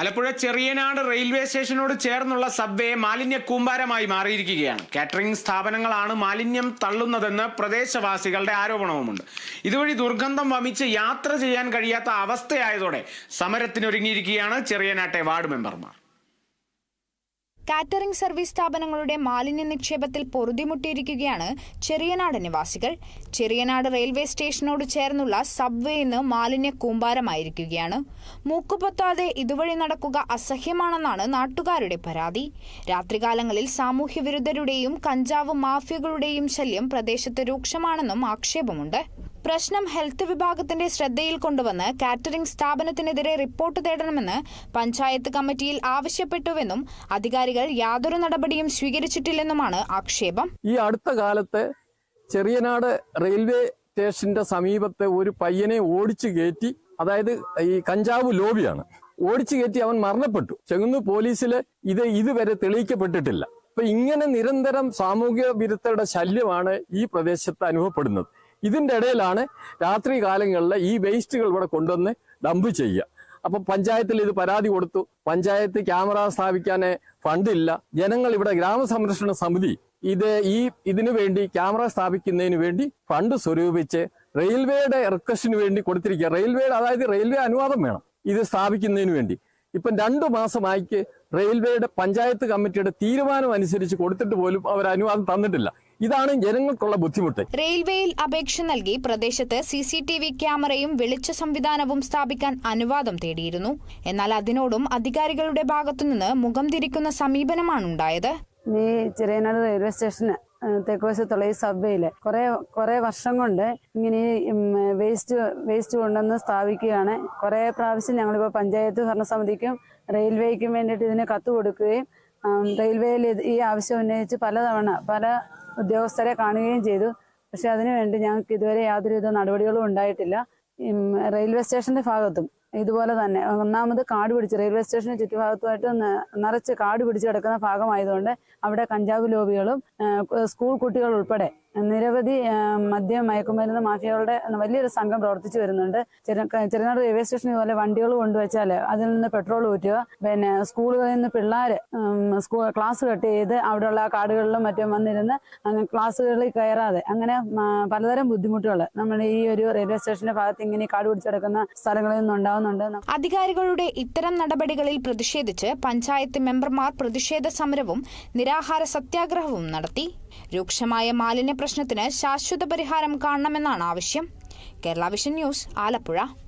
Alappuzha Cheriyanad railway സ്റ്റേഷനോട് ചേർന്നുള്ള subway മാലിന്യ കൂമ്പാരമായി മാറിയിരിക്കുകയാണ്. കാറ്ററിംഗ് സ്ഥാപനങ്ങളാണ് മാലിന്യം തള്ളുന്നതെന്ന് പ്രദേശവാസികളുടെ ആരോപണവുമുണ്ട്. ഇതുവഴി ദുർഗന്ധം വമിച്ച് യാത്ര ചെയ്യാൻ കഴിയാത്ത അവസ്ഥയായതോടെ സമരത്തിനൊരുങ്ങിയിരിക്കുകയാണ് ചെറിയനാട്ടെ വാർഡ് മെമ്പർമാർ. കാറ്ററിംഗ് സർവീസ് സ്ഥാപനങ്ങളുടെ മാലിന്യ നിക്ഷേപത്തിൽ പൊറുതിമുട്ടിയിരിക്കുകയാണ് ചെറിയനാട് നിവാസികൾ. ചെറിയനാട് റെയിൽവേ സ്റ്റേഷനോട് ചേർന്നുള്ള സബ്വേ ഇന്ന് മാലിന്യ കൂമ്പാരമായിരിക്കുകയാണ്. മൂക്കുപൊത്താതെ ഇതുവഴി നടക്കുക അസഹ്യമാണെന്നാണ് നാട്ടുകാരുടെ പരാതി. രാത്രികാലങ്ങളിൽ സാമൂഹ്യ വിരുദ്ധരുടെയും കഞ്ചാവ് മാഫിയകളുടെയും ശല്യം പ്രദേശത്ത് രൂക്ഷമാണെന്നും ആക്ഷേപമുണ്ട്. പ്രശ്നം ഹെൽത്ത് വിഭാഗത്തിന്റെ ശ്രദ്ധയിൽ കൊണ്ടുവന്ന് കാറ്ററിംഗ് സ്ഥാപനത്തിനെതിരെ റിപ്പോർട്ട് തേടണമെന്ന് പഞ്ചായത്ത് കമ്മിറ്റിയിൽ ആവശ്യപ്പെട്ടുവെന്നും അധികാരികൾ യാതൊരു നടപടിയും സ്വീകരിച്ചിട്ടില്ലെന്നുമാണ് ആക്ഷേപം. ഈ അടുത്ത കാലത്ത് ചെറിയനാട് റെയിൽവേ സ്റ്റേഷന്റെ സമീപത്തെ ഒരു പയ്യനെ ഓടിച്ചു കയറ്റി അതായത് ഈ കഞ്ചാവ് ലോബിയാണ്. ഓടിച്ചു കയറ്റി അവൻ മരണപ്പെട്ടു. ചെങ്ങുന്നു പോലീസിൽ ഇത് ഇതുവരെ തെളിയിക്കപ്പെട്ടിട്ടില്ല. അപ്പൊ ഇങ്ങനെ നിരന്തരം സാമൂഹ്യ വിരുദ്ധരുടെ ശല്യമാണ് ഈ പ്രദേശത്ത് അനുഭവപ്പെടുന്നത്. ഇതിന്റെ ഇടയിലാണ് രാത്രി കാലങ്ങളിൽ ഈ വേസ്റ്റുകൾ ഇവിടെ കൊണ്ടുവന്ന് ഡംപ് ചെയ്യുക. അപ്പം പഞ്ചായത്തിൽ ഇത് പരാതി കൊടുത്തു. പഞ്ചായത്ത് ക്യാമറ സ്ഥാപിക്കാൻ ഫണ്ടില്ല ജനങ്ങൾ ഇവിടെ ഗ്രാമസംരക്ഷണ സമിതി ഇത് ഈ ഇതിനു വേണ്ടി ക്യാമറ സ്ഥാപിക്കുന്നതിന് വേണ്ടി ഫണ്ട് സ്വരൂപിച്ച് റെയിൽവേയുടെ റിക്വസ്റ്റിന് വേണ്ടി കൊടുത്തിരിക്കുക. റെയിൽവേയുടെ അതായത് റെയിൽവേ അനുവാദം വേണം ഇത് സ്ഥാപിക്കുന്നതിന് വേണ്ടി. ഇപ്പം രണ്ടു മാസമായിക്ക് റെയിൽവേയുടെ പഞ്ചായത്ത് കമ്മിറ്റിയുടെ തീരുമാനം അനുസരിച്ച് കൊടുത്തിട്ട് പോലും അവർ അനുവാദം തന്നിട്ടില്ല. ഇതാണ് ജനങ്ങൾക്കുള്ള ബുദ്ധിമുട്ട്. റെയിൽവേയിൽ അപേക്ഷ നൽകി പ്രദേശത്ത് സി സി ടി വി ക്യാമറയും വെളിച്ച സംവിധാനവും സ്ഥാപിക്കാൻ അനുവാദം തേടിയിരുന്നു. എന്നാൽ അതിനോടും അധികാരികളുടെ ഭാഗത്തുനിന്ന് മുഖം തിരിക്കുന്ന സമീപനമാണ് ഉണ്ടായത് ഈ ചെറിയനാട് റെയിൽവേ സ്റ്റേഷന് തെക്കുവശത്തുള്ള ഈ സബ്വേയിൽ കുറെ കുറെ വർഷം കൊണ്ട് ഇങ്ങനെ ഈ വേസ്റ്റ് വേസ്റ്റ് കൊണ്ടുവന്ന് സ്ഥാപിക്കുകയാണ്. കുറെ പ്രാവശ്യം ഞങ്ങളിപ്പോൾ പഞ്ചായത്ത് ഭരണസമിതിക്കും റെയിൽവേക്കും വേണ്ടിയിട്ട് ഇതിന് കത്ത് കൊടുക്കുകയും റെയിൽവേയിൽ ഈ ആവശ്യം ഉന്നയിച്ച് പലതവണ പല ഉദ്യോഗസ്ഥരെ കാണുകയും ചെയ്തു. പക്ഷെ അതിനുവേണ്ടി ഞങ്ങൾക്ക് ഇതുവരെ യാതൊരുവിധ നടപടികളും ഉണ്ടായിട്ടില്ല. റെയിൽവേ സ്റ്റേഷന്റെ ഭാഗത്തും. ഇതുപോലെ തന്നെ. ഒന്നാമത് കാട് പിടിച്ച് റെയിൽവേ സ്റ്റേഷന് ചുറ്റുഭാഗത്തുമായിട്ട് നിറച്ച് കാട് പിടിച്ച് കിടക്കുന്ന ഭാഗമായതുകൊണ്ട് അവിടെ കഞ്ചാവ് ലോബികളും സ്കൂൾ കുട്ടികൾ ഉൾപ്പെടെ നിരവധി മദ്യം മയക്കുമരുന്ന് മാഫിയകളുടെ വലിയൊരു സംഘം പ്രവർത്തിച്ചു വരുന്നുണ്ട്. ചെറുനാട് റെയിൽവേ സ്റ്റേഷൻ ഇതുപോലെ വണ്ടികൾ കൊണ്ടുവച്ചാൽ അതിൽ നിന്ന് പെട്രോൾ ഊറ്റുക. പിന്നെ സ്കൂളുകളിൽ നിന്ന് പിള്ളേർ സ്കൂൾ ക്ലാസ് കട്ട് ചെയ്ത് അവിടെയുള്ള കാടുകളിലും മറ്റും വന്നിരുന്ന് ക്ലാസ്സുകളിൽ കയറാതെ അങ്ങനെ പലതരം ബുദ്ധിമുട്ടുകൾ നമ്മൾ ഈ ഒരു റെയിൽവേ സ്റ്റേഷന്റെ ഭാഗത്ത് ഇങ്ങനെ കാട് പിടിച്ചെടുക്കുന്ന സ്ഥലങ്ങളിൽ നിന്ന് ഉണ്ടാവുന്നുണ്ട് അധികാരികളുടെ ഇത്തരം നടപടികളിൽ പ്രതിഷേധിച്ച് പഞ്ചായത്ത് മെമ്പർമാർ പ്രതിഷേധ സമരവും നിരാഹാര സത്യാഗ്രഹവും നടത്തി. രൂക്ഷമായ മാലിന്യ പ്രശ്നത്തിന് ശാശ്വത പരിഹാരം കാണണമെന്നാണ് ആവശ്യം. Kerala vision news Alappuzha.